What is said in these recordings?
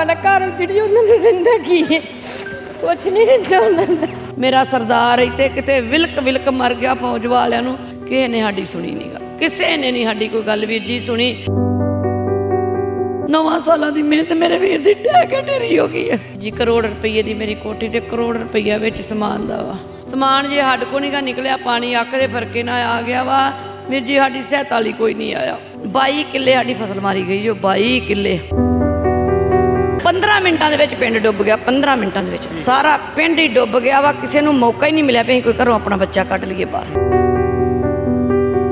ਵਾਲਾ ਘਰ ਜਿਹੜੀ ਉਹਨਾਂ ਨੂੰ ਦਿੰਦਾ ਕੀ ਹੈ? ਕੁਛ ਨਹੀਂ ਦਿੰਦਾ ਉਹਨਾਂ ਨੂੰ। ਮੇਰਾ ਸਰਦਾਰ ਇੱਥੇ ਕਿਤੇ ਵਿਲਕ ਵਿਲਕ ਮਰ ਗਿਆ ਫੌਜ ਵਾਲਿਆਂ ਨੂੰ, ਕਿਸੇ ਨੇ ਸਾਡੀ ਸੁਣੀ ਨਹੀਂ ਗੱਲ। ਕਿਸੇ ਨੇ ਨਹੀਂ ਸਾਡੀ ਕੋਈ ਗੱਲ ਵੀਰ ਜੀ ਸੁਣੀ। ਨਵਾਂ ਸਾਲਾਂ ਦੀ ਮਿਹਨਤ ਮੇਰੇ ਵੀਰ ਦੀ ਟਹਿ ਕੇ ਢੇਰੀ ਹੋ ਗਈ ਹੈ। ਜੀ ਕਰੋੜ ਰੁਪਏ ਦੀ ਮੇਰੀ ਕੋਠੀ ਤੇ ਕਰੋੜ ਰੁਪਈਆ ਵਿੱਚ ਸਮਾਨ ਦਾ ਵਾ। ਸਮਾਨ ਜੇ ਹੱਡ ਕੋ ਨਹੀਂਗਾ ਨਿਕਲਿਆ, ਪਾਣੀ ਅੱਖ ਦੇ ਫਰਕੇ ਨਾਲ ਆ ਗਿਆ ਵਾ। ਵੀਰ ਜੀ, ਸਾਡੀ ਸਹਾਇਤਾ ਲਈ ਕੋਈ ਨਹੀਂ ਆਇਆ। 22 ਕਿੱਲੇ ਸਾਡੀ ਫਸਲ ਮਾਰੀ ਗਈ ਜੋ 22 ਕਿੱਲੇ। 15 ਮਿੰਟਾਂ ਦੇ ਵਿੱਚ ਪਿੰਡ ਡੁੱਬ ਗਿਆ 15 ਮਿੰਟਾਂ ਦੇ ਵਿੱਚ। ਸਾਰਾ ਪਿੰਡ ਹੀ ਡੁੱਬ ਗਿਆ ਵਾ, ਕਿਸੇ ਨੂੰ ਮੌਕਾ ਹੀ ਨਹੀਂ ਮਿਲਿਆ ਵੀ ਕੋਈ ਘਰੋਂ ਆਪਣਾ ਬੱਚਾ ਕੱਢ ਲਈਏ ਬਾਹਰ।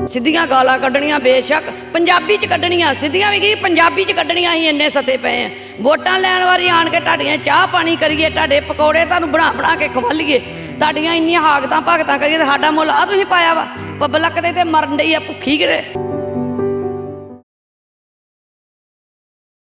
ਸਿੱਧੀਆਂ ਗਾਲਾਂ ਕੱਢਣੀਆਂ ਬੇਸ਼ੱਕ, ਪੰਜਾਬੀ ਚ ਕੱਢਣੀਆਂ, ਸਿੱਧੀਆਂ ਵੀ ਕੀ ਪੰਜਾਬੀ ਚ ਕੱਢਣੀਆਂ ਅਸੀਂ ਇੰਨੇ ਸਤੇ ਪਏ ਆ। ਵੋਟਾਂ ਲੈਣ ਵਾਰੀ ਆਣ ਕੇ ਤੁਹਾਡੀਆਂ ਚਾਹ ਪਾਣੀ ਕਰੀਏ, ਤੁਹਾਡੇ ਪਕੌੜੇ ਤੁਹਾਨੂੰ ਬਣਾ ਬਣਾ ਕੇ ਖਵਾਲੀਏ ਤੁਹਾਡੀਆਂ ਇੰਨੀਆਂ ਹਾਗਤਾਂ ਭਗਤਾਂ ਕਰੀਏ ਸਾਡਾ ਮੁੱਲ ਆ ਤੁਸੀਂ ਪਾਇਆ ਵਾ। ਪਬਲਕ ਦੇ ਤੇ ਮਰਨ ਡਈ ਆ ਭੁੱਖੀ ਕਿਤੇ।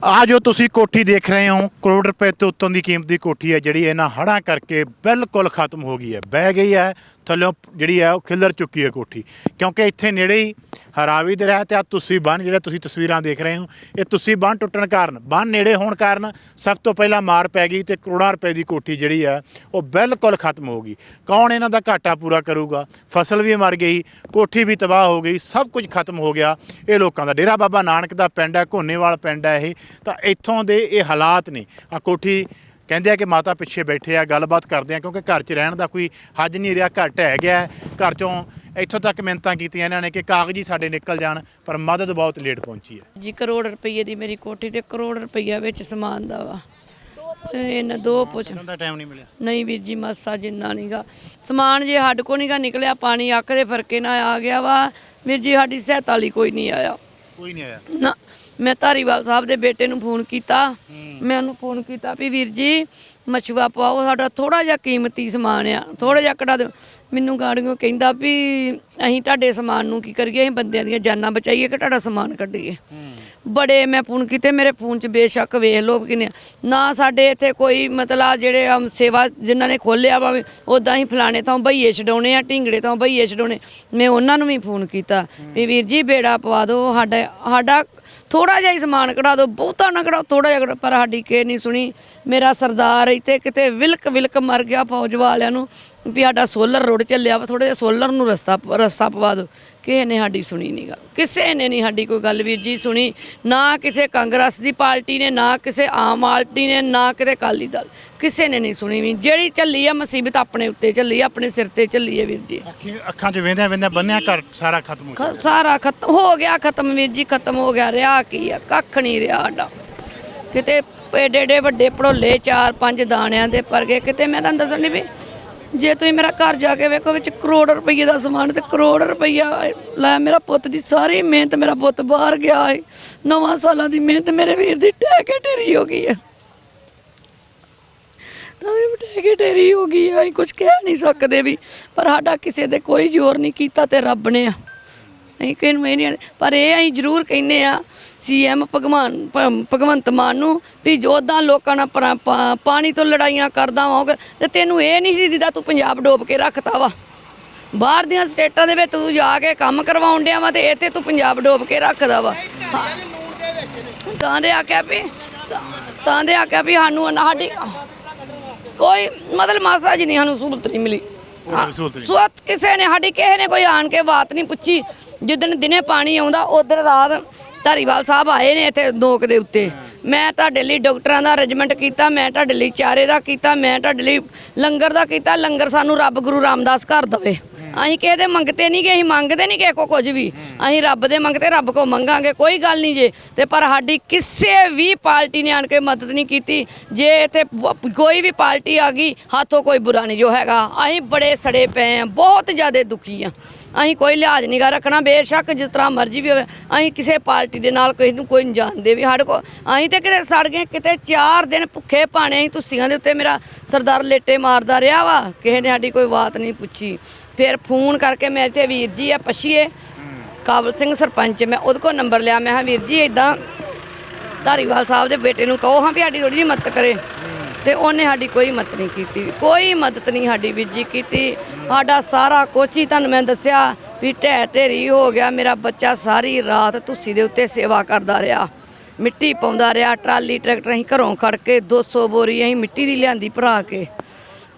ਆ ਜੋ ਤੁਸੀਂ ਕੋਠੀ ਦੇਖ ਰਹੇ ਹੋ। ਕਰੋੜ ਰੁਪਏ ਤੋਂ ਉੱਤੋਂ ਦੀ ਕੀਮਤ ਦੀ ਕੋਠੀ ਹੈ, ਜਿਹੜੀ ਇਹਨਾਂ ਹੜਾਂ ਕਰਕੇ ਬਿਲਕੁਲ ਖਤਮ ਹੋ ਗਈ ਹੈ। ਬਹਿ ਗਈ ਹੈ, ਥੱਲੇ ਜਿਹੜੀ ਹੈ, ਉਹ ਖਿਲਰ ਚੁੱਕੀ ਹੈ ਕੋਠੀ। ਕਿਉਂਕਿ ਇੱਥੇ ਨੇੜੇ ਹੀ ਹਰਾਵੀ ਦੇ ਰਹਿ ਤੇ ਆ ਤੁਸੀਂ ਬੰਨ, ਜਿਹੜਾ ਤੁਸੀਂ ਤਸਵੀਰਾਂ ਦੇਖ ਰਹੇ ਹੋ, ਇਹ ਤੁਸੀਂ ਬੰਨ ਟੁੱਟਣ ਕਾਰਨ, ਬੰਨ ਨੇੜੇ ਹੋਣ ਕਾਰਨ ਸਭ ਤੋਂ ਪਹਿਲਾਂ ਮਾਰ ਪੈ ਗਈ ਤੇ ਕਰੋੜਾਂ ਰੁਪਏ ਦੀ ਕੋਠੀ ਜਿਹੜੀ ਹੈ, ਉਹ ਬਿਲਕੁਲ ਖਤਮ ਹੋ ਗਈ। ਕੌਣ ਇਹਨਾਂ ਦਾ ਘਾਟਾ ਪੂਰਾ ਕਰੂਗਾ? ਫਸਲ ਵੀ ਮਰ ਗਈ, ਕੋਠੀ ਵੀ ਤਬਾਹ ਹੋ ਗਈ, ਸਭ ਕੁਝ ਖਤਮ ਹੋ ਗਿਆ। ਇਹ ਲੋਕਾਂ ਦਾ ਡੇਰਾ ਬਾਬਾ ਨਾਨਕ ਦਾ ਪਿੰਡ ਹੈ, ਘੋਨੇਵਾਲ ਪਿੰਡ ਹੈ ਇਹ। ਤਾਂ ਇੱਥੋਂ ਦੇ ਇਹ ਹਾਲਾਤ ਨੇ। ਆ ਕੋਠੀ ਕਹਿੰਦੇ ਆ ਕਿ ਮਾਤਾ ਪਿੱਛੇ ਬੈਠੇ ਆ ਗੱਲਬਾਤ ਕਰਦੇ ਆ ਕਿਉਂਕਿ ਘਰ 'ਚ ਰਹਿਣ ਦਾ ਕੋਈ ਹੱਜ ਨਹੀਂ ਰਿਹਾ ਘਰ ਢਹਿ ਗਿਆ। ਘਰ 'ਚੋਂ ਇੱਥੋਂ ਤੱਕ ਮਿਹਨਤਾਂ ਕੀਤੀਆਂ ਇਹਨਾਂ ਨੇ ਕਿ ਕਾਗਜ਼ੀ ਸਾਡੇ ਨਿਕਲ ਜਾਣ ਪਰ ਮਦਦ ਬਹੁਤ ਲੇਟ ਪਹੁੰਚੀ ਹੈ। ਜੀ ਕਰੋੜ ਰੁਪਏ ਦੀ ਮੇਰੀ ਕੋਠੀ ਤੇ ਕਰੋੜ ਰੁਪਈਆ ਵਿੱਚ ਸਮਾਨ ਦਾ ਵਾ। ਇਹਨਾਂ ਦੋ ਪੁੱਛ ਦਾ ਟਾਈਮ ਨਹੀਂ ਮਿਲਿਆ? ਨਹੀਂ ਵੀਰ ਜੀ ਮਾਸਾ ਜਿੰਨਾ ਨਹੀਂਗਾ ਸਮਾਨ ਜੇ ਹੱਡ ਕੋ ਨਹੀਂਗਾ ਨਿਕਲਿਆ ਪਾਣੀ ਅੱਖ ਦੇ ਫਰਕੇ ਨਾਲ ਆ ਗਿਆ ਵਾ। ਵੀਰ ਜੀ ਸਾਡੀ ਸਹਾਇਤਾ ਲਈ ਕੋਈ ਨਹੀਂ ਆਇਆ। ਕੋਈ ਨਹੀਂ ਆਇਆ? ਨਾ। ਮੈਂ ਧਾਰੀਵਾਲ ਸਾਹਿਬ ਦੇ ਬੇਟੇ ਨੂੰ ਫੋਨ ਕੀਤਾ। ਮੈਂ ਉਹਨੂੰ ਫੋਨ ਕੀਤਾ ਵੀ ਵੀਰ ਜੀ ਮਛੂਆ ਪਾਓ ਸਾਡਾ ਥੋੜਾ ਜਿਹਾ ਕੀਮਤੀ ਸਮਾਨ ਆ ਥੋੜਾ ਜਿਹਾ ਕਢਾ ਦਿਓ। ਮੈਨੂੰ ਗਾੜੀਆਂ ਕਹਿੰਦਾ ਵੀ ਅਸੀਂ ਤੁਹਾਡੇ ਸਮਾਨ ਨੂੰ ਕੀ ਕਰੀਏ ਅਸੀਂ ਬੰਦਿਆਂ ਦੀਆਂ ਜਾਨਾਂ ਬਚਾਈਏ ਕਿ ਤੁਹਾਡਾ ਸਮਾਨ ਕੱਢੀਏ। ਬੜੇ ਮੈਂ ਫੋਨ ਕੀਤੇ ਮੇਰੇ ਫੋਨ 'ਚ ਬੇਸ਼ੱਕ ਵੇਖ ਲੋ ਕਿਨੇ ਨਾ ਸਾਡੇ ਇੱਥੇ ਕੋਈ ਮਤਲਬ ਜਿਹੜੇ ਅਮ, ਸੇਵਾ ਜਿਨ੍ਹਾਂ ਨੇ ਖੋਲਿਆ ਵਾ ਉਦਾਂ ਹੀ ਫਲਾਣੇ ਤੋਂ ਭਈਏ ਛਡਾਉਣੇ ਆ ਢਿੰਗੜੇ ਤੋਂ ਭਈਏ ਛਡਾਉਣੇ। ਮੈਂ ਉਹਨਾਂ ਨੂੰ ਵੀ ਫੋਨ ਕੀਤਾ ਵੀ ਵੀਰ ਜੀ ਬੇੜਾ ਪਵਾ ਦਿਓ ਸਾਡਾ ਸਾਡਾ ਥੋੜਾ ਜਿਹਾ ਹੀ ਸਮਾਨ ਕਢਾ ਦਿਓ ਬਹੁਤਾ ਨਾ ਕਢਾਓ ਥੋੜਾ ਜਿਹਾ ਕਢਾਓ। ਪਰ ਸਾਡੀ ਕੇ ਨਹੀਂ ਸੁਣੀ। ਮੇਰਾ ਸਰਦਾਰ ਇੱਥੇ ਕਿਤੇ ਵਿਲਕ ਵਿਲਕ ਮਰ ਗਿਆ ਫੌਜ ਵਾਲਿਆਂ ਨੂੰ ਵੀ ਸਾਡਾ ਸੋਲਰ ਰੋਡ ਚੱਲਿਆ ਵਾ ਥੋੜਾ ਜਿਹਾ ਸੋਲਰ ਨੂੰ ਰਸਤਾ ਰਸਤਾ ਪਵਾ ਦਿਓ। ਕਿਸੇ ਨੇ ਸਾਡੀ ਸੁਣੀ ਨਹੀਂ ਗੱਲ ਕਿਸੇ ਨੇ ਨਹੀਂ ਸਾਡੀ ਕੋਈ ਗੱਲ ਵੀਰ ਜੀ ਸੁਣੀ ਨਾ ਕਿਸੇ ਕਾਂਗਰਸ ਦੀ ਪਾਰਟੀ ਨੇ ਨਾ ਕਿਸੇ ਆਮ ਪਾਰਟੀ ਨੇ ਨਾ ਕਿਤੇ ਅਕਾਲੀ ਦਲ ਕਿਸੇ ਨੇ ਨਹੀਂ ਸੁਣੀ ਵੀ। ਜਿਹੜੀ ਚੱਲੀ ਆ ਮੁਸੀਬਤ ਆਪਣੇ ਉੱਤੇ ਚੱਲੀ ਆ ਆਪਣੇ ਸਿਰ ਤੇ ਚੱਲੀ ਹੈ ਵੀਰ ਜੀ। ਅੱਖੀ ਅੱਖਾਂ 'ਚ ਵੇਂਦਿਆਂ ਵੇਂਦਿਆਂ ਬੰਨਿਆ ਘਰ ਸਾਰਾ ਖਤਮ ਹੋ ਗਿਆ। ਖ- ਸਾਰਾ ਖਤਮ ਹੋ ਗਿਆ ਖਤਮ ਵੀਰ ਜੀ ਖਤਮ ਹੋ ਗਿਆ ਰਿਹਾ ਕੀ ਆ? ਕੱਖ ਨਹੀਂ ਰਿਹਾ ਸਾਡਾ। ਕਿਤੇ ਏਡੇ ਏਡੇ ਵੱਡੇ ਭੜੋਲੇ, ਚਾਰ ਪੰਜ ਦਾਣਿਆਂ ਦੇ ਪਰ ਗਏ ਕਿਤੇ ਮੈਂ ਤੁਹਾਨੂੰ ਦੱਸਣ ਨਹੀਂ ਵੀ ਜੇ ਤੁਸੀਂ ਮੇਰਾ ਘਰ ਜਾ ਕੇ ਵੇਖੋ ਵਿੱਚ ਕਰੋੜ ਰੁਪਏ ਦਾ ਸਮਾਨ ਤੇ ਕਰੋੜ ਰੁਪਈਆ ਲੈ ਮੇਰਾ ਪੁੱਤ ਦੀ ਸਾਰੀ ਮਿਹਨਤ ਮੇਰਾ ਪੁੱਤ ਬਾਹਰ ਗਿਆ ਹੈ ਨਵਾਂ ਸਾਲਾਂ ਦੀ ਮਿਹਨਤ ਮੇਰੇ ਵੀਰ ਦੀ ਟਹਿ ਕੇ ਢੇਰੀ ਹੋ ਗਈ ਹੈ ਤਾਂ ਇਹ ਟਹਿ ਕੇ ਢੇਰੀ ਹੋ ਗਈ ਹੈ ਅਸੀਂ ਕੁਝ ਕਹਿ ਨਹੀਂ ਸਕਦੇ ਵੀ, ਪਰ ਸਾਡਾ ਕਿਸੇ ਦੇ ਕੋਈ ਜ਼ੋਰ ਨਹੀਂ ਕੀਤਾ ਤੇ ਰੱਬ ਨੇ ਆ। ਅਸੀਂ ਇਹ ਨਹੀਂ ਪਰ ਇਹ ਅਸੀਂ ਜ਼ਰੂਰ ਕਹਿੰਨੇ ਆ ਸੀਐਮ ਭਗਵਾਨ ਭਗਵੰਤ ਮਾਨ ਨੂੰ ਵੀ ਜੋਦਾਂ ਲੋਕਾਂ ਨਾਲ ਪਾਣੀ ਤੋਂ ਲੜਾਈਆਂ ਕਰਦਾ ਹੋਗਾ ਤੇ ਤੈਨੂੰ ਇਹ ਨਹੀਂ ਸੀ ਦਿਦਾ ਤੂੰ ਪੰਜਾਬ ਡੋਬ ਕੇ ਰੱਖਤਾ ਵਾ। ਬਾਹਰ ਦੀਆਂ ਸਟੇਟਾਂ ਦੇ ਵਿੱਚ ਤੂੰ ਜਾ ਕੇ ਕੰਮ ਕਰਵਾਉਣ ਡਿਆ ਵਾ ਤੇ ਇੱਥੇ ਤੂੰ ਪੰਜਾਬ ਡੋਬ ਕੇ ਰੱਖਦਾ ਵਾ। ਤਾਂ ਦੇ ਆਖਿਆ ਵੀ ਤਾਂ- ਦੇ ਆਖਿਆ ਵੀ ਸਾਨੂੰ ਸਾਡੀ ਕੋਈ ਮਤਲਬ ਮਾਸਾ ਜੀ ਨਹੀਂ ਸਾਨੂੰ ਸਹੂਲਤ ਨਹੀਂ ਮਿਲੀ। ਸਹੂਲਤ ਕਿਸੇ ਨੇ ਸਾਡੀ ਕਿਸੇ ਨੇ ਕੋਈ ਆਣ ਕੇ ਬਾਤ ਨਹੀਂ ਪੁੱਛੀ। ਜਿੱਦਣ ਦਿਨੇ ਪਾਣੀ ਆਉਂਦਾ, ਉਧਰ ਰਾਤ ਧਾਰੀਵਾਲ ਸਾਹਿਬ ਆਏ ਨੇ ਇੱਥੇ ਦੋਕ ਦੇ ਉੱਤੇ। ਮੈਂ ਤੁਹਾਡੇ ਲਈ ਡਾਕਟਰਾਂ ਦਾ ਅਰੇਂਜਮੈਂਟ ਕੀਤਾ, ਮੈਂ ਤੁਹਾਡੇ ਲਈ ਚਾਰੇ ਦਾ ਕੀਤਾ, ਮੈਂ ਤੁਹਾਡੇ ਲਈ ਲੰਗਰ ਦਾ ਕੀਤਾ, ਲੰਗਰ ਸਾਨੂੰ ਰੱਬ ਗੁਰੂ ਰਾਮਦਾਸ ਘਰ ਦਵੇ। ਅਸੀਂ ਕਿਸੇ ਦੇ ਮੰਗਤੇ ਨਹੀਂ ਕਿ ਅਸੀਂ ਮੰਗਦੇ ਨਹੀਂ ਕਿਸੇ ਕੋ ਕੁਝ ਵੀ। ਅਸੀਂ ਰੱਬ ਦੇ ਮੰਗਤੇ, ਰੱਬ ਕੋ ਮੰਗਾਂਗੇ, ਕੋਈ ਗੱਲ ਨਹੀਂ ਜੇ। ਤੇ ਪਰ ਸਾਡੀ ਕਿਸੇ ਵੀ ਪਾਰਟੀ ਨੇ ਆਣ ਕੇ ਮਦਦ ਨਹੀਂ ਕੀਤੀ। ਜੇ ਇੱਥੇ ਬ- ਕੋਈ ਵੀ ਪਾਰਟੀ ਆ ਗਈ, ਹੱਥੋਂ ਕੋਈ ਬੁਰਾ ਨਹੀਂ ਜੋ ਹੈਗਾ। ਅਸੀਂ ਬੜੇ ਸੜੇ ਪਏ ਆ ਬਹੁਤ ਜ਼ਿਆਦਾ ਦੁਖੀ ਆ ਅਸੀਂ ਕੋਈ ਲਿਹਾਜ਼ ਨਹੀਂ ਗਾ ਰੱਖਣਾ, ਬੇਸ਼ੱਕ ਜਿਸ ਤਰ੍ਹਾਂ ਮਰਜ਼ੀ ਵੀ ਹੋਵੇ, ਅਸੀਂ ਕਿਸੇ ਪਾਰਟੀ ਦੇ ਨਾਲ ਕਿਸੇ ਨੂੰ ਕੋਈ ਨਹੀਂ ਜਾਣਦੇ ਵੀ ਸਾਡੇ ਕੋ ਅਸੀਂ ਤੇ ਕਿਤੇ ਸੜ ਗਏ, ਕਿਤੇ 4 ਦਿਨ ਭੁੱਖੇ ਭਾਣੇ ਅਸੀਂ ਤੁਸੀਆਂ ਦੇ ਉੱਤੇ ਮੇਰਾ ਸਰਦਾਰ ਲੇਟੇ ਮਾਰਦਾ ਰਿਹਾ ਵਾ। ਕਿਸੇ ਨੇ ਸਾਡੀ ਕੋਈ ਬਾਤ ਨਹੀਂ ਪੁੱਛੀ। ਫਿਰ ਫੋਨ ਕਰਕੇ ਮੈਂ ਇੱਥੇ ਵੀਰ ਜੀ ਆ ਪਛੀਏ। ਕਾਬਲ ਸਿੰਘ ਸਰਪੰਚ, ਮੈਂ ਉਹਦੇ ਕੋਲ ਨੰਬਰ ਲਿਆ, ਮੈਂ ਹਾਂ ਵੀਰ ਜੀ ਇਦਾਂ ਧਾਰੀਵਾਲ ਸਾਹਿਬ ਦੇ ਬੇਟੇ ਨੂੰ ਕਹੋ ਹਾਂ ਵੀ ਸਾਡੀ ਥੋੜੀ ਜਿਹੀ ਮਦਦ ਕਰੇ। ਤੇ ਉਹਨੇ ਸਾਡੀ ਕੋਈ ਮਦਦ ਨਹੀਂ ਕੀਤੀ, ਕੋਈ ਮਦਦ ਨਹੀਂ ਸਾਡੀ ਵੀਰ ਜੀ ਕੀਤੀ। ਸਾਡਾ ਸਾਰਾ ਕੁਛ ਹੀ ਤੁਹਾਨੂੰ ਮੈਂ ਦੱਸਿਆ ਵੀ ਢਹਿ ਢੇਰੀ ਹੋ ਗਿਆ, ਮੇਰਾ ਬੱਚਾ ਸਾਰੀ ਰਾਤ ਤੁਸੀ ਦੇ ਉੱਤੇ ਸੇਵਾ ਕਰਦਾ ਰਿਹਾ। ਮਿੱਟੀ ਪਾਉਂਦਾ ਰਿਹਾ, ਟਰਾਲੀ, ਟਰੈਕਟਰ ਅਸੀਂ ਘਰੋਂ ਖੜ ਕੇ 200 ਬੋਰੀ ਅਸੀਂ ਮਿੱਟੀ ਦੀ ਲਿਆਂਦੀ ਭਰਾ ਕੇ।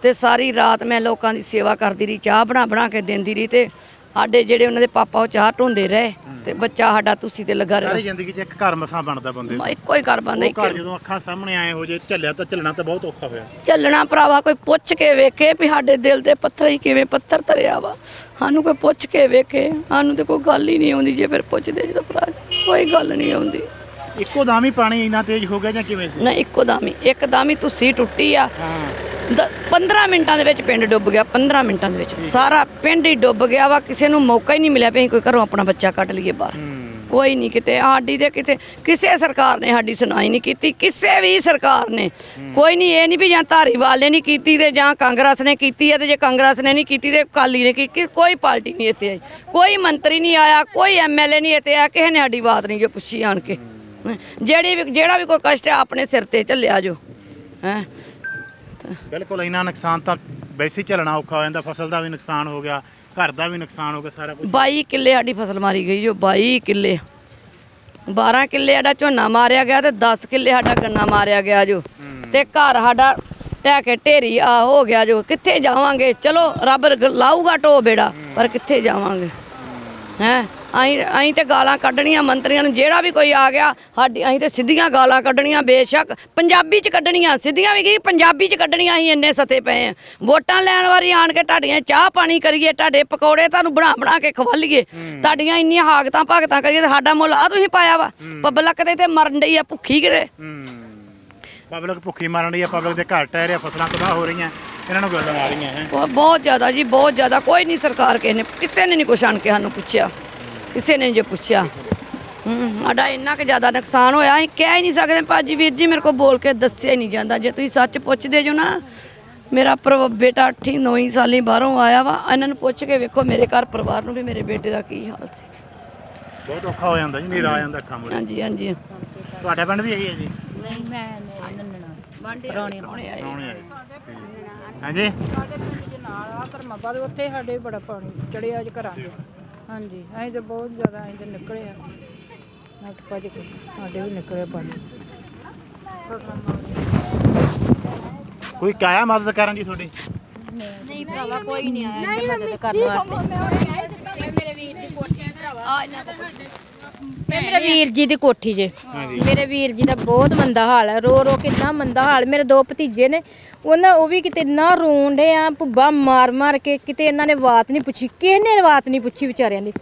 ਤੇ ਸਾਰੀ ਰਾਤ ਮੈਂ ਲੋਕਾਂ ਦੀ ਸੇਵਾ ਕਰਦੀ ਰਹੀ ਚਾਹ ਬਣਾ ਬਣਾ ਕੇ ਦਿੰਦੀ ਰਹੀ ਤੇ ਸਾਡੇ ਜਿਹੜੇ ਉਹਨਾਂ ਦੇ ਪਾਪਾ ਉਹ ਚਾਹ ਢੋਂਦੇ ਰਹੇ ਤੇ ਬੱਚਾ ਸਾਡਾ ਤੁਸੀਂ ਤੇ ਲੱਗਾ ਰਿਹਾ। ਸਾਰੀ ਜ਼ਿੰਦਗੀ 'ਚ ਇੱਕ ਘਰ ਮਸਾਂ ਬਣਦਾ ਬੰਦੇ ਦਾ। ਇੱਕੋ ਹੀ ਕਰ ਬੰਦਾ ਉਹ ਘਰ ਜਦੋਂ ਅੱਖਾਂ ਸਾਹਮਣੇ ਆਏ ਹੋ ਜੇ ਝੱਲਿਆ ਤਾਂ ਝੱਲਣਾ ਤਾਂ ਬਹੁਤ ਔਖਾ ਹੋਇਆ। ਚੱਲਣਾ ਭਰਾਵਾ ਕੋਈ ਪੁੱਛ ਕੇ ਵੇਖੇ ਵੀ ਸਾਡੇ ਦਿਲ ਦੇ ਪੱਥਰ ਹੀ ਕਿਵੇਂ ਪੱਥਰ ਧਰਿਆ ਵਾ। ਸਾਨੂੰ ਕੋਈ ਪੁੱਛ ਕੇ ਵੇਖੇ ਸਾਨੂੰ ਤੇ ਕੋਈ ਗੱਲ ਹੀ ਨਹੀਂ ਆਉਂਦੀ ਜੇ ਫਿਰ ਪੁੱਛਦੇ ਜਦੋਂ ਭਰਾ ਜੀ ਕੋਈ ਗੱਲ ਨਹੀਂ ਆਉਂਦੀ। ਇੱਕੋ ਦਮ ਹੀ ਪਾਣੀ ਇੰਨਾ ਤੇਜ਼ ਹੋ ਗਿਆ ਜਾਂ ਕਿਵੇਂ ਸੀ? ਨਾ ਇੱਕੋ ਦਮ ਹੀ ਇੱਕਦਮ ਹੀ ਤੁਸੀਂ ਟੁੱਟੀ ਆ। ਹਾਂ। 15 ਮਿੰਟਾਂ ਦੇ ਵਿੱਚ ਪਿੰਡ ਡੁੱਬ ਗਿਆ 15 ਮਿੰਟਾਂ ਦੇ ਵਿੱਚ। ਸਾਰਾ ਪਿੰਡ ਹੀ ਡੁੱਬ ਗਿਆ ਵਾ ਕਿਸੇ ਨੂੰ ਮੌਕਾ ਹੀ ਨਹੀਂ ਮਿਲਿਆ ਵੀ ਅਸੀਂ ਕੋਈ ਘਰੋਂ ਆਪਣਾ ਬੱਚਾ ਕੱਢ ਲਈਏ ਬਾਹਰ। ਕੋਈ ਨਹੀਂ ਕਿਤੇ ਸਾਡੀ ਦੇ ਕਿਤੇ ਕਿਸੇ ਸਰਕਾਰ ਨੇ ਸਾਡੀ ਸੁਣਾਈ ਨਹੀਂ ਕੀਤੀ ਕਿਸੇ ਵੀ ਸਰਕਾਰ ਨੇ। ਕੋਈ ਨਹੀਂ ਇਹ ਨਹੀਂ ਵੀ ਜਾਂ ਧਾਰੀਵਾਲ ਨੇ ਨਹੀਂ ਕੀਤੀ ਤੇ ਜਾਂ ਕਾਂਗਰਸ ਨੇ ਕੀਤੀ ਹੈ ਤੇ ਜੇ ਕਾਂਗਰਸ ਨੇ ਨਹੀਂ ਕੀਤੀ ਤੇ ਅਕਾਲੀ ਨੇ ਕੀਤੀ ਕੋਈ ਪਾਰਟੀ ਨਹੀਂ ਇੱਥੇ ਆਈ। ਕੋਈ ਮੰਤਰੀ ਨਹੀਂ ਆਇਆ ਕੋਈ ਐਮਐਲਏ ਨਹੀਂ ਇੱਥੇ ਆਇਆ ਕਿਸੇ ਨੇ ਸਾਡੀ ਬਾਤ ਨਹੀਂ ਜੋ ਪੁੱਛੀ ਆਣ ਕੇ। ਜਿਹੜੀ ਵੀ ਜਿਹੜਾ ਵੀ ਕੋਈ ਕਸ਼ਟ ਹੈ ਆਪਣੇ ਸਿਰ ਤੇ ਝੱਲਿਆ ਜੋ। ਹੈ? ਬਿਲਕੁਲ ਇੰਨਾ ਨੁਕਸਾਨ ਤਾਂ ਵੈਸੇ ਹੀ ਝੱਲਣਾ ਔਖਾ ਹੋ ਜਾਂਦਾ ਫਸਲ ਦਾ ਵੀ ਨੁਕਸਾਨ ਹੋ ਗਿਆ ਘਰ ਦਾ ਵੀ ਨੁਕਸਾਨ ਹੋ ਗਿਆ ਸਾਰਾ ਕੁਝ 22 ਕਿੱਲੇ ਸਾਡੀ ਫਸਲ ਮਾਰੀ ਗਈ ਜੋ 22 ਕਿੱਲੇ। 12 ਕਿੱਲੇ ਸਾਡਾ ਝੋਨਾ ਮਾਰਿਆ ਗਿਆ ਤੇ 10 ਕਿੱਲੇ ਸਾਡਾ ਗੰਨਾ ਮਾਰਿਆ ਗਿਆ ਜੋ। ਤੇ ਘਰ ਸਾਡਾ ਟਹਿ ਕੇ ਢੇਰੀ ਆ ਹੋ ਗਿਆ ਜੋ। ਕਿੱਥੇ ਜਾਵਾਂਗੇ? ਚਲੋ ਰੱਬ ਲਾਊਗਾ ਢੋ ਬੇੜਾ ਪਰ ਕਿੱਥੇ ਜਾਵਾਂਗੇ? ਹੈ? ਅਸੀਂ ਅਸੀਂ ਤੇ ਗਾਲਾਂ ਕੱਢਣੀਆਂ ਮੰਤਰੀਆਂ ਨੂੰ ਜਿਹੜਾ ਵੀ ਕੋਈ ਆ ਗਿਆ ਸਾਡੀ ਅਸੀਂ ਤੇ ਸਿੱਧੀਆਂ ਗਾਲਾਂ ਕੱਢਣੀਆਂ ਬੇਸ਼ੱਕ। ਪੰਜਾਬੀ ਚ ਕੱਢਣੀਆਂ ਸਿੱਧੀਆਂ ਵੀ ਕੀ? ਪੰਜਾਬੀ ਚ ਕੱਢਣੀਆਂ ਅਸੀਂ ਇੰਨੇ ਸਤੇ ਪਏ ਆ। ਵੋਟਾਂ ਲੈਣ ਵਾਰੀ ਆਣ ਕੇ ਤੁਹਾਡੀਆਂ ਚਾਹ ਪਾਣੀ ਕਰੀਏ ਤੁਹਾਡੇ ਪਕੌੜੇ ਤੁਹਾਨੂੰ ਬਣਾ ਬਣਾ ਕੇ ਖਵਾਲੀਏ। ਤੁਹਾਡੀਆਂ ਇੰਨੀਆਂ ਹਾਗਤਾਂ ਭਾਗਤਾਂ ਕਰੀਏ ਤੇ ਸਾਡਾ ਮੁੱਲ ਆ ਤੁਸੀਂ ਪਾਇਆ ਵਾ। ਪਬਲਿਕ ਤੇ ਤੇ ਮਰਨ ਡਈ ਆ ਭੁੱਖੀ ਕਿਤੇ। ਪਬਲਿਕ ਭੁੱਖੀ ਮਾਰਨ ਰਹੀ ਹੈ ਪਬਲਿਕ ਦੇ ਘਰ ਟਹਿ ਰਿਹਾ ਫਸਲਾਂ ਤਬਾਹ ਹੋ ਰਹੀਆਂ ਇਹਨਾਂ ਨੂੰ ਗੱਲਾਂ ਆ ਰਹੀਆਂ ਹੈ। ਬਹੁਤ ਜ਼ਿਆਦਾ ਜੀ ਬਹੁਤ ਜ਼ਿਆਦਾ। ਕੋਈ ਨਹੀਂ ਸਰਕਾਰ ਕਿਸੇ ਨੇ ਕਿਸੇ ਨੇ ਨਹੀਂ ਕੁਛ ਆਣ ਕੇ ਸਾਨੂੰ ਪੁੱਛਿਆ। ਕਿਸੇ ਨੇ ਜੇ ਪੁੱਛਿਆ। ਹੂੰ ਸਾਡਾ ਇੰਨਾ ਕੁ ਜ਼ਿਆਦਾ ਨੁਕਸਾਨ ਹੋਇਆ ਅਸੀਂ ਕਹਿ ਹੀ ਨਹੀਂ ਸਕਦੇ। ਭਾਜੀ ਵੀਰ ਜੀ ਮੇਰੇ ਕੋਲ ਬੋਲ ਕੇ ਦੱਸਿਆ ਹੀ ਨਹੀਂ ਜਾਂਦਾ। ਜੇ ਤੁਸੀਂ ਸੱਚ ਪੁੱਛਦੇ ਜੋ ਨਾ ਮੇਰਾ ਪਰ ਬੇਟਾ 8 9 ਸਾਲੀ ਬਾਹਰੋਂ ਆਇਆ ਵਾ ਇਹਨਾਂ ਨੂੰ ਪੁੱਛ ਕੇ ਵੇਖੋ ਮੇਰੇ ਘਰ ਪਰਿਵਾਰ ਨੂੰ ਵੀ ਮੇਰੇ ਬੇਟੇ ਦਾ ਕੀ ਹਾਲ ਸੀ। ਬਹੁਤ ਔਖਾ ਹੋ ਜਾਂਦਾ ਜੀ ਨੀਰਾ ਆ ਜਾਂਦਾ ਅੱਖਾਂ ਮੁੜੇ ਹਾਂਜੀ ਹਾਂਜੀ। ਤੁਹਾਡਾ ਪਿੰਡ ਵੀ ਇਹੀ ਹੈ ਜੀ? ਨਹੀਂ ਮੈਂ ਨੰਨਣਾ। ਬਾਂਡੇ ਆਉਣੇ ਆਏ। ਆਉਣੇ ਆ ਜੀ ਹਾਂਜੀ? ਸਾਡੇ ਪਿੰਡ ਦੇ ਨਾਲ ਆ ਧਰਮਾਬਾਦ ਉੱਥੇ ਸਾਡੇ ਬੜਾ ਪਾਣੀ ਚੜਿਆ ਅੱਜ ਘਰਾਂ ਦੇ। ਹਾਂਜੀ ਅਸੀਂ ਤੇ ਬਹੁਤ ਜ਼ਿਆਦਾ ਅਸੀਂ ਤੇ ਨਿਕਲੇ ਆ। ਨੱਟ ਭੱਜ ਕੇ ਸਾਡੇ ਵੀ ਨਿਕਲਿਆ ਪਾਣੀ ਕੋਈ ਕਾਇਆ ਮਦਦ ਕਰਨ ਜੀ ਤੁਹਾਡੀ? ਨਹੀਂ ਭਰਾਵਾ ਕੋਈ ਨਹੀਂ ਆਇਆ। ਮਦਦ ਕਰਨ ਵਾਸਤੇ। ਮੈਂ ਮੇਰੇ ਵੀਰ ਜੀ ਦੀ ਕੋਠੀ 'ਚ ਮੇਰੇ ਵੀਰ ਜੀ ਦਾ ਬਹੁਤ ਮੰਦਾ ਹਾਲ ਹੈ। ਰੋ ਰੋ ਕਿੰਨਾ ਮੰਦਾ ਹਾਲ। ਮੇਰੇ ਦੋ ਭਤੀਜੇ ਨੇ। ਉਹਨਾਂ ਉਹ ਵੀ ਕਿਤੇ ਨਾ ਰੋਣ ਡੇ ਆ ਭੁੱਬਾ ਮਾਰ ਮਾਰ ਕੇ ਕਿਤੇ ਇਹਨਾਂ ਨੇ ਬਾਤ ਨਹੀਂ ਪੁੱਛੀ। ਕਿਸੇ ਨੇ ਬਾਤ ਨਹੀਂ ਪੁੱਛੀ ਵਿਚਾਰਿਆਂ ਦੀ?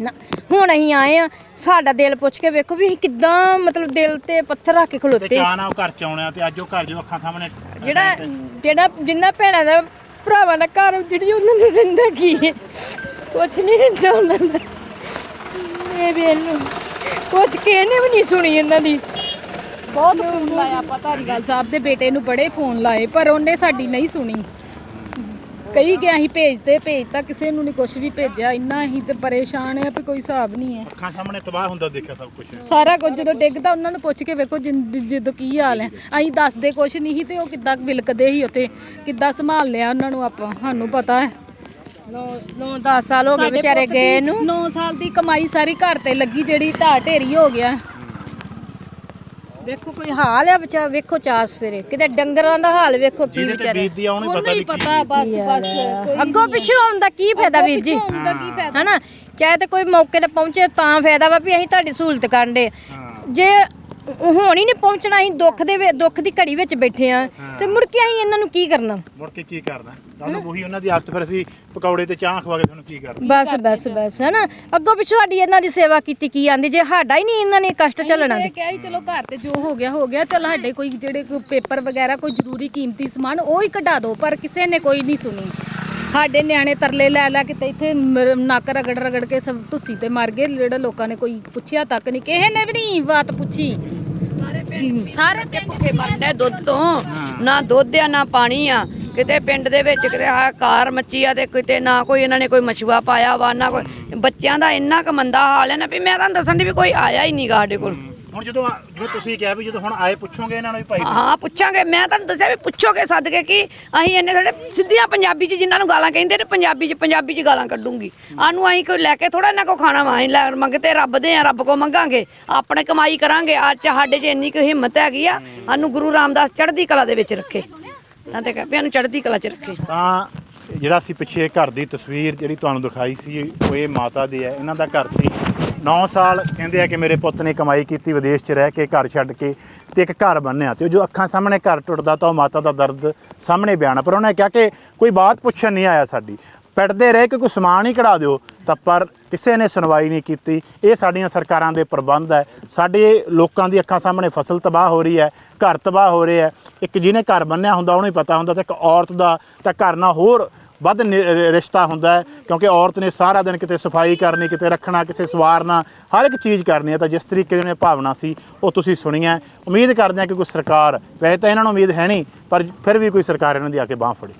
ਨਾ ਹੁਣ ਅਸੀਂ ਆਏ ਆ। ਸਾਡਾ ਦਿਲ ਪੁੱਛ ਕੇ ਵੇਖੋ ਵੀ ਅਸੀਂ ਕਿੱਦਾਂ ਮਤਲਬ ਦਿਲ ਤੇ ਪੱਥਰ ਰੱਖ ਕੇ ਤੇ ਖਲੋਤੇ। ਚਾਹ ਨਾਲ ਉਹ ਘਰ ਚ ਆਉਣਾ ਤੇ ਅੱਜ ਉਹ ਘਰ ਜੋ ਅੱਖਾਂ ਸਾਹਮਣੇ ਜਿਹੜਾ ਜਿਹੜਾ ਜਿੰਨਾ ਭੈਣਾਂ ਦਾ ਭਰਾਵਾਂ ਦਾ ਘਰ ਜਿਹੜੀ ਉਹਨਾਂ ਨੂੰ ਰਹਿੰਦਾ ਕੀ ਹੈ? ਕੁਛ ਨਹੀਂ ਰਹਿੰਦਾ ਉਹਨਾਂ ਦਾ। ਇਹ ਵੇਲ ਨੂੰ ਕੁਛ ਕਿਹਨੇ ਵੀ ਨਹੀਂ ਸੁਣੀ ਇਹਨਾਂ ਦੀ। ਬਹੁਤ ਫੋਨ ਲਾਇਆ ਆਪਾਂ ਧਾਰੀਵਾਲ ਸਾਹਿਬ ਦੇ ਬੇਟੇ ਨੂੰ ਬੜੇ ਫੋਨ ਲਾਏ ਪਰ ਉਹਨੇ ਸਾਡੀ ਨਹੀਂ ਸੁਣੀ। ਕਈ ਗਿਆ ਅਸੀਂ ਭੇਜਦੇ ਭੇਜਤਾ ਕਿਸੇ ਨੂੰ ਨਹੀਂ ਕੁਝ ਵੀ ਭੇਜਿਆ। ਇੰਨਾ ਅਸੀਂ ਤੇ ਪਰੇਸ਼ਾਨ ਆ ਵੀ ਕੋਈ ਹਿਸਾਬ ਨਹੀਂ ਹੈ। ਅੱਖਾਂ ਸਾਹਮਣੇ ਤਬਾਹ ਹੁੰਦਾ ਦੇਖਿਆ ਸਭ ਕੁਝ ਸਾਰਾ ਕੁਝ ਜਦੋਂ ਡਿੱਗਦਾ ਉਹਨਾਂ ਨੂੰ ਪੁੱਛ ਕੇ ਵੇਖੋ ਜਿੰਦ- ਜਦੋਂ ਕੀ ਹਾਲ ਹੈ। ਅਸੀਂ ਦੱਸਦੇ ਕੁਝ ਨਹੀਂ ਸੀ ਤੇ ਉਹ ਕਿੱਦਾਂ ਵਿਲਕਦੇ ਸੀ ਉੱਥੇ। ਕਿੱਦਾਂ ਸੰਭਾਲ ਲਿਆ ਉਹਨਾਂ ਨੂੰ ਆਪਾਂ ਸਾਨੂੰ ਪਤਾ ਹੈ। 9 9 10 ਸਾਲ ਹੋ ਗਏ ਵਿਚਾਰੇ ਗਏ ਨੂੰ। 9 ਸਾਲ ਦੀ ਕਮਾਈ ਸਾਰੀ ਘਰ ਤੇ ਲੱਗੀ ਜਿਹੜੀ ਢਾਹ ਢੇਰੀ ਹੋ ਗਿਆ। ਵੇਖੋ ਕੋਈ ਹਾਲ ਹੈ ਬੱਚਾ ਵੇਖੋ ਚਾਰ ਸਵੇਰੇ। ਕਿਤੇ ਡੰਗਰਾਂ ਦਾ ਹਾਲ ਵੇਖੋ ਕੀ ਜਿਹਦੇ ਤੇ ਵਿਚਾਰੇ। ਬੀਤਦੀ ਆ ਉਹਨੂੰ ਉਹਨੂੰ ਪਤਾ ਹੀ ਵੀ ਕੀ ਪਤਾ ਬਸ ਬਸ ਕੋਈ ਅੱਗੋਂ ਪਿੱਛੋਂ ਆਉਣ ਦਾ ਕੀ ਫਾਇਦਾ ਵੀਰ ਜੀ? ਹੁੰਦਾ ਕੀ ਫਾਇਦਾ? ਹਨਾ? ਚਾਹੇ ਤੇ ਕੋਈ ਮੌਕੇ ਤੇ ਪਹੁੰਚੇ ਤਾਂ ਫਾਇਦਾ ਵਾ ਵੀ ਅਸੀਂ ਤੁਹਾਡੀ ਸਹੂਲਤ ਕਰਨ ਦੇ। ਜੇ ਹੁਣ ਹੀ ਨਹੀਂ ਪਹੁੰਚਣਾ ਅਸੀਂ ਦੁੱਖ ਦੇ ਵਿੱਚ- ਦੁੱਖ ਦੀ ਘੜੀ ਵਿੱਚ ਬੈਠੇ ਆ ਤੇ ਮੁੜ ਕੇ ਅਸੀਂ ਇਹਨਾਂ ਨੂੰ ਕੀ ਕਰਨਾ? ਮੁੜ ਕੇ ਕੀ ਕਰਨਾ? ਕੱਲ ਨੂੰ ਉਹੀ ਉਹਨਾਂ ਦੀ ਆਦਤ ਫਿਰ ਅਸੀਂ ਪਕੌੜੇ ਤੇ ਚਾਹ ਖਵਾ ਕੇ ਤੁਹਾਨੂੰ ਕੀ ਕਰਨਾ? ਬਸ ਬਸ ਬਸ ਹਨਾ? ਅੱਗੋਂ ਪਿੱਛੋਂ ਸਾਡੀ ਇਹਨਾਂ ਦੀ ਸੇਵਾ ਕੀਤੀ ਕੀ ਆਂਦੀ? ਜੇ ਸਾਡਾ ਹੀ ਨਹੀਂ ਇਹਨਾਂ ਨੇ ਕਸ਼ਟ ਝੱਲਣਾ ਇਹ ਕਿਹਾ ਸੀ ਚਲੋ ਘਰ ਤੇ ਜੋ ਹੋ ਗਿਆ ਹੋ ਗਿਆ। ਚਲ ਸਾਡੇ ਕੋਈ ਜਿਹੜੇ ਕੋਈ ਪੇਪਰ ਵਗੈਰਾ ਕੋਈ ਜ਼ਰੂਰੀ ਕੀਮਤੀ ਸਮਾਨ ਉਹ ਹੀ ਕਢਾ ਦਿਓ ਪਰ ਕਿਸੇ ਨੇ ਕੋਈ ਨਹੀਂ ਸੁਣੀ। ਸਾਡੇ ਨਿਆਣੇ ਤਰਲੇ ਲੈ ਲੈ ਕੇ ਤੇ ਇੱਥੇ ਮਰ- ਨੱਕ ਰਗੜ ਰਗੜ ਕੇ ਸਭ ਤੁਸੀਂ ਤੇ ਮਰ ਗਏ। ਜਿਹੜਾ ਲੋਕਾਂ ਨੇ ਕੋਈ ਪੁੱਛਿਆ ਤੱਕ ਨਹੀਂ ਕਿਸੇ ਨੇ ਵੀ ਨਹੀਂ ਬਾਤ ਪੁੱਛੀ। ਸਾਰੇ ਪਿੰਡ ਭੁੱਖੇ ਮਰਦੇ ਦੁੱਧ ਤੋਂ। ਨਾ ਦੁੱਧ ਆ, ਨਾ ਪਾਣੀ ਆ। ਕਿਤੇ ਪਿੰਡ ਦੇ ਵਿੱਚ ਕਿਤੇ ਆ ਕਾਰ ਮੱਚੀ ਆ ਤੇ ਕਿਤੇ ਨਾ ਕੋਈ ਇਹਨਾਂ ਨੇ ਕੋਈ ਮਛੂਆ ਪਾਇਆ ਵਾ, ਨਾ ਕੋਈ ਬੱਚਿਆਂ ਦਾ ਇੰਨਾ ਕੁ ਮੰਦਾ ਹਾਲ ਹੈ ਨਾ ਵੀ ਮੈਂ ਤੁਹਾਨੂੰ ਦੱਸਣ ਦੀ ਵੀ ਕੋਈ ਆਇਆ ਹੀ ਨਹੀਂਗਾ ਸਾਡੇ ਕੋਲ। ਹੁਣ ਜਦੋਂ ਆ- ਜਿਵੇਂ ਤੁਸੀਂ ਕਿਹਾ ਵੀ ਜਦੋਂ ਹੁਣ ਆਏ ਪੁੱਛੋਗੇ ਇਹਨਾਂ ਨੂੰ ਵੀ ਭਾਈ ਹਾਂ ਪੁੱਛਾਂਗੇ। ਮੈਂ ਤੁਹਾਨੂੰ ਦੱਸਿਆ ਵੀ ਪੁੱਛੋਗੇ ਸੱਦ ਕੇ ਕਿ ਅਸੀਂ ਇੰਨੇ ਥੋੜੇ ਸਿੱਧੀਆਂ ਪੰਜਾਬੀ 'ਚ ਜਿਨ੍ਹਾਂ ਨੂੰ ਗਾਲਾਂ ਕਹਿੰਦੇ ਨੇ ਪੰਜਾਬੀ 'ਚ ਪੰਜਾਬੀ 'ਚ ਗਾਲਾਂ ਕੱਢੂੰਗੀ। ਆਨੂੰ ਅਸੀਂ ਕੋਈ ਲੈ ਕੇ ਥੋੜਾ ਇਹਨਾਂ ਕੋ ਖਾਣਾ ਵਾ ਅਸੀਂ ਲੈ ਮੰਗਤੇ ਰੱਬ ਦੇ ਆ ਰੱਬ ਕੋ ਮੰਗਾਂਗੇ। ਆਪਣੇ ਕਮਾਈ ਕਰਾਂਗੇ। ਅੱਜ ਸਾਡੇ 'ਚ ਇੰਨੀ ਕੁ ਹਿੰਮਤ ਹੈਗੀ ਆ ਸਾਨੂੰ ਗੁਰੂ ਰਾਮਦਾਸ ਚੜ੍ਹਦੀ ਕਲਾ ਦੇ ਵਿੱਚ ਰੱਖੇ। ਤਾਂ ਤੇ ਕਹਿੰਦੇ ਨੂੰ ਚੜ੍ਹਦੀ ਕਲਾ 'ਚ ਰੱਖੇ। ਤਾਂ ਜਿਹੜਾ ਅਸੀਂ ਪਿੱਛੇ ਘਰ ਦੀ ਤਸਵੀਰ ਜਿਹੜੀ ਤੁਹਾਨੂੰ ਦਿਖਾਈ ਸੀ ਉਹ ਇਹ ਮਾਤਾ ਦੀ ਹੈ ਇਹਨਾਂ ਦਾ ਘਰ ਸੀ। 9 ਸਾਲ ਕਹਿੰਦੇ ਆ ਕਿ ਮੇਰੇ ਪੁੱਤ ਨੇ ਕਮਾਈ ਕੀਤੀ, ਵਿਦੇਸ਼ 'ਚ ਰਹਿ ਕੇ, ਘਰ ਛੱਡ ਕੇ ਤੇ ਇੱਕ ਘਰ ਬੰਨਿਆ ਤੇ ਉਹ ਜੋ ਅੱਖਾਂ ਸਾਹਮਣੇ ਘਰ ਟੁੱਟਦਾ ਤਾਂ ਉਹ ਮਾਤਾ ਦਾ ਦਰਦ ਸਾਹਮਣੇ ਬਿਆਨ ਪਰ ਉਹਨੇ ਕਿਹਾ ਕਿ ਕੋਈ ਬਾਤ ਪੁੱਛਣ ਨਹੀਂ ਆਇਆ ਸਾਡੀ। ਪਿੱਟਦੇ ਰਹੇ ਕਿ ਕੋਈ ਸਮਾਨ ਹੀ ਕਢਾ ਦਿਓ, ਤਾਂ ਪਰ ਕਿਸੇ ਨੇ ਸੁਣਵਾਈ ਨਹੀਂ ਕੀਤੀ। ਇਹ ਸਾਡੀਆਂ ਸਰਕਾਰਾਂ ਦੇ ਪ੍ਰਬੰਧ ਹੈ। ਸਾਡੇ ਲੋਕਾਂ ਦੀ ਅੱਖਾਂ ਸਾਹਮਣੇ ਫਸਲ ਤਬਾਹ ਹੋ ਰਹੀ ਹੈ, ਘਰ ਤਬਾਹ ਹੋ ਰਹੇ ਹੈ। ਇੱਕ ਜਿਹਨੇ ਘਰ ਬੰਨਿਆ ਹੁੰਦਾ, ਉਹਨੂੰ ਹੀ ਪਤਾ ਹੁੰਦਾ ਤੇ ਇੱਕ ਔਰਤ ਦਾ ਤਾਂ ਘਰ ਨਾਲ ਹੋਰ ਵੱਧ ਨਿ- ਰਿਸ਼ਤਾ ਹੁੰਦਾ ਕਿਉਂਕਿ ਔਰਤ ਨੇ ਸਾਰਾ ਦਿਨ ਕਿਤੇ ਸਫ਼ਾਈ ਕਰਨੀ, ਕਿਤੇ ਰੱਖਣਾ, ਕਿਸੇ ਸਵਾਰਨਾ, ਹਰ ਇੱਕ ਚੀਜ਼ ਕਰਨੀ ਹੈ। ਤਾਂ ਜਿਸ ਤਰੀਕੇ ਦੀ ਭਾਵਨਾ ਸੀ, ਉਹ ਤੁਸੀਂ ਸੁਣੀਆਂ ਉਮੀਦ ਕਰਦੇ ਹਾਂ ਕਿ ਕੋਈ ਸਰਕਾਰ, ਵੈਸੇ ਤਾਂ ਇਹਨਾਂ ਨੂੰ ਉਮੀਦ ਹੈ ਨਹੀਂ, ਪਰ ਫਿਰ ਵੀ ਕੋਈ ਸਰਕਾਰ ਇਹਨਾਂ ਦੀ ਆ ਕੇ ਬਾਹ ਫੜੇ।